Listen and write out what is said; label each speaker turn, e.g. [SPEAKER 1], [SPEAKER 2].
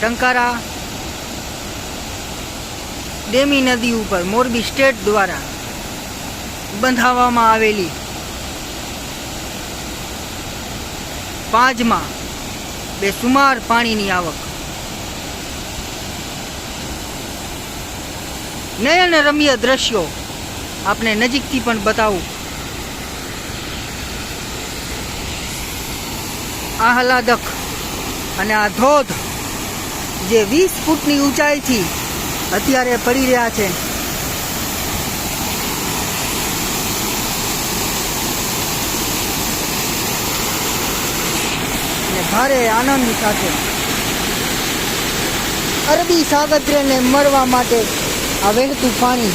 [SPEAKER 1] ટંકારા, ડેમી નદી ઉપર મોરબી સ્ટેટ દ્વારા બંધાવવામાં આવેલી પાંચમાં બે સુમાર પાણીની આવક. નયન રમ્ય દ્રશ્યો આપને નજીકથી પણ બતાવું. આહલાદક અને આ ધોધ જે વીસ ફૂટની ઊંચાઈથી અત્યારે પડી રહ્યા છે. ભારે આનંદ સાથે અરબી સાગત્રને મળવા માટે આ વહેતું પાણી